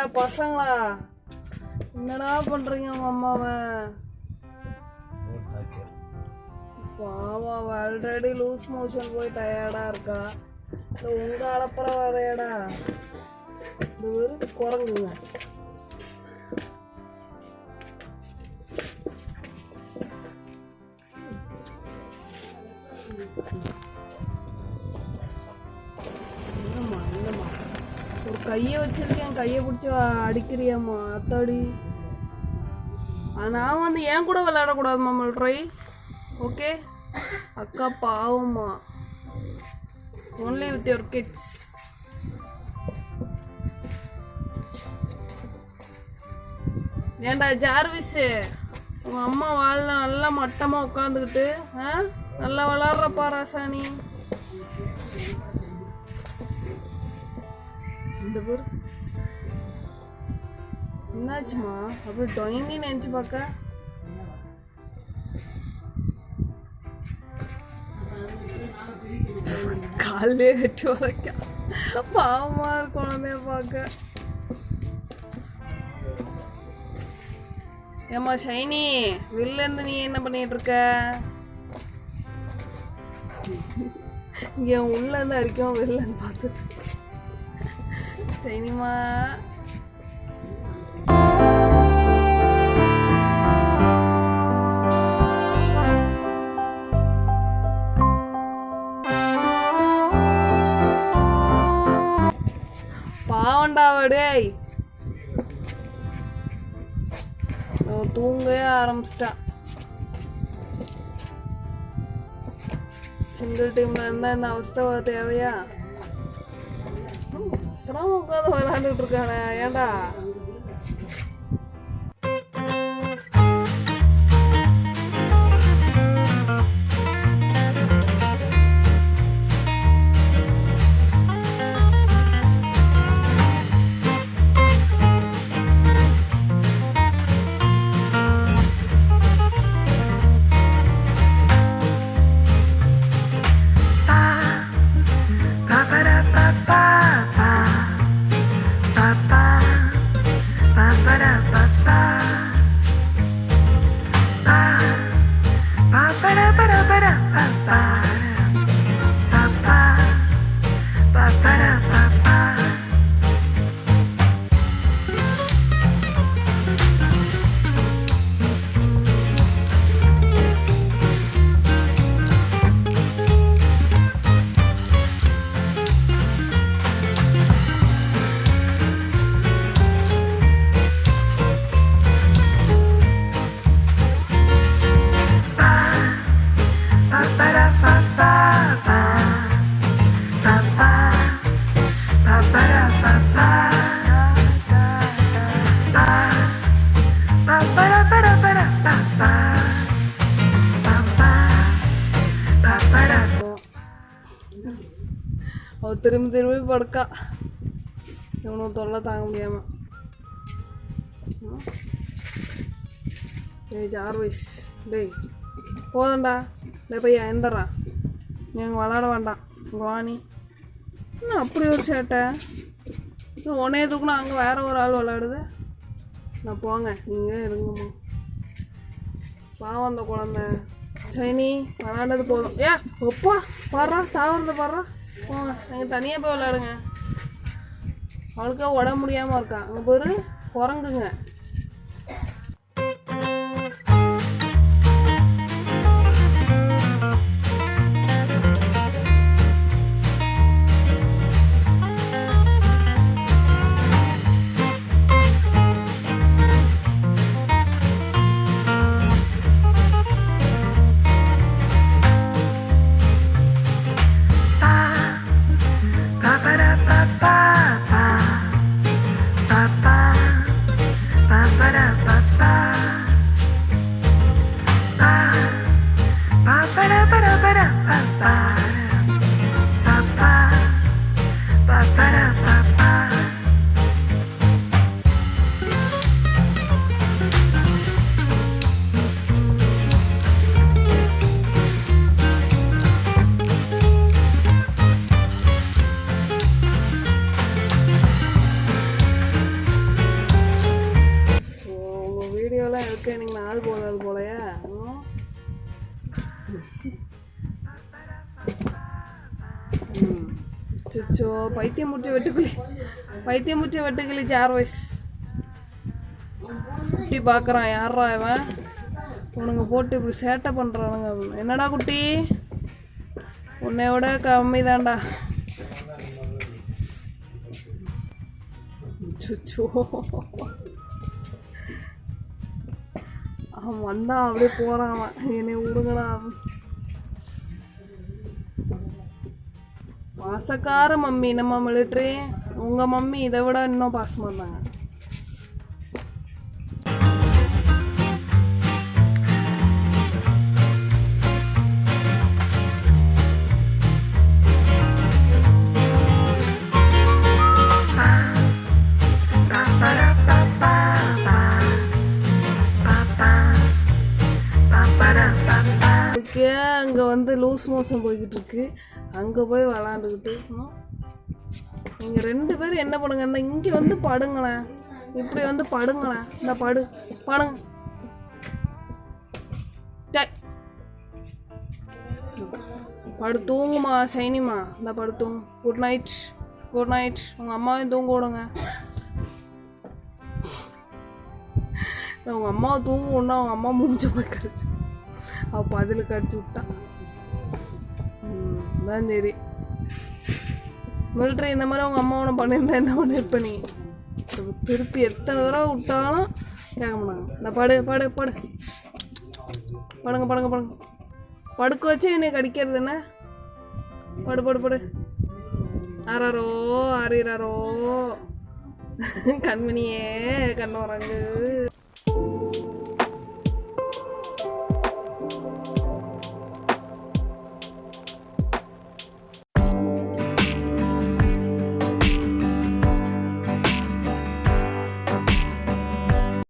ஏடா பசங்களா? என்னடா பண்றீங்க உங்க அம்மாவை? பாவம் அவ ஆல்ரெடி லூஸ் மோஷன் போய் டயர்டா இருக்கா. இந்த உங்க அளப்புற வரையடா இது ஒரு குரங்குங்க. இல்லம்மா கையை வச்சிருக்கேன். கையை பிடிச்சி அடிக்கிறியாம்மா அத்தாடி நான் வந்து ஏன் கூட விளையாடக்கூடாதுமா மல்ட்ரை ஓகே? அக்கா பாவம்மா ஒன்லி வித் யுவர் கிட்ஸ் ஏன்டா ஜார்விஸ் உங்க அம்மா வாழ்ல நல்லா மட்டமா உட்காந்துக்கிட்டு ஆ? நல்லா விளாட்றப்பா ராசாணி. இந்த பேர் என்னாச்சுமா அப்படி டொயின்னு நினச்சி பார்க்க காலே வெட்டி உதைக்க பாவமா இருக்கும் குழந்தைய பார்க்க ஏம்மா ஷைனி வெளில இருந்து நீ என்ன பண்ணிட்டு இருக்க இங்க உள்ள இருந்து அடிக்கவும் வெளில இருந்து பார்த்துட்டு ஷைனிமா பாவண்டா தூங்கவே ஆரம்பிச்சிட்டான். சிங்கிள் டீம்ல இருந்தா இந்த அவஸ்தை தேவையா? சிரமம் உட்காந்து விளாண்டுட்டு இருக்கானே ஏன்டா அவள் திரும்பி திரும்பி படுக்கா. இவனும் தொல்லை தாங்க முடியாம. ஏய் டேய் ஜார்வைஸ். டேய் போதண்டா டே பையா எந்தரா நீங்கள் விளாட வேண்டாம். வாணி என்ன அப்படி ஒரு சேட்டை? இன்னும் தூக்கணும் தூக்குனா அங்கே வேற ஒரு ஆள் விளாடுது நான் போங்க நீங்கள் இருங்கம்மா. பாவம் அந்த குழந்தை. சைனி விளாண்டது போதும். ஏ ஒப்பா பாடுறா தாவறத பாடுறா போங்க நீங்கள் தனியாக போய் விளாடுங்க அவளுக்கே உடம்பு முடியாமல் இருக்கான் அங்கே போரு குரங்குங்க. Bye. இருக்க. நீங்கள் ஆள் போதாது போலயா. சுச்சோ பைத்தியம் முடிச்ச வெட்டுக்கிளி. பைத்தியம் முடிச்ச வெட்டுக்கிளி சார் வயஸ் குட்டி பார்க்குறான் யாரா இவன்? உனக்கு போட்டு இப்படி சேட்டை பண்ணுறானுங்க என்னடா குட்டி? உன்னையோட கம்மிதான்டா. சுச்சோ அவன் வந்தான் அப்படியே போகிறான் அவன். என்னை விடுங்கடா. பாசக்கார மம்மி நம்ம மிலிட்ரி உங்கள் மம்மி இதை விட இன்னும் பாசமாக இருந்தாங்க வந்து லூஸ் மோஷன் போய்கிட்டு இருக்கு அங்கே போய் விளாண்டுக்கிட்டு நீங்கள் ரெண்டு பேரும் என்ன பண்ணுங்க? இந்த இங்கே வந்து படுங்களேன். இப்படி வந்து படுங்களேன். இந்த படு படுங்க. படு தூங்குமா சைனிமா? இந்த படு தூங்கு. குட் நைட் குட் நைட் உங்கள் அம்மாவையும் தூங்க விடுங்க. அவங்க அம்மாவை தூங்க விடனா அவங்க அம்மா முடிஞ்ச போய் கிடச்சி. அவள் பதிலுக்கு அடிச்சு விட்டான் அதான் சரி. மில்ட்ரி இந்த மாதிரி அவங்க அம்மா உன பண்ணியிருந்தா என்ன பண்ணிருப்ப நீ? திருப்பி எத்தனை தடவை விட்டாலும் கேட்க மாட்டாங்க. இந்த படு படு படு. படுங்க படுங்க படுங்க. படுக்க வச்சு என்னை கடிக்கிறது என்ன? படு படு படு. ஆறாரோ ஆறிறாரோ கண்மணியே கண்ணோரங்கு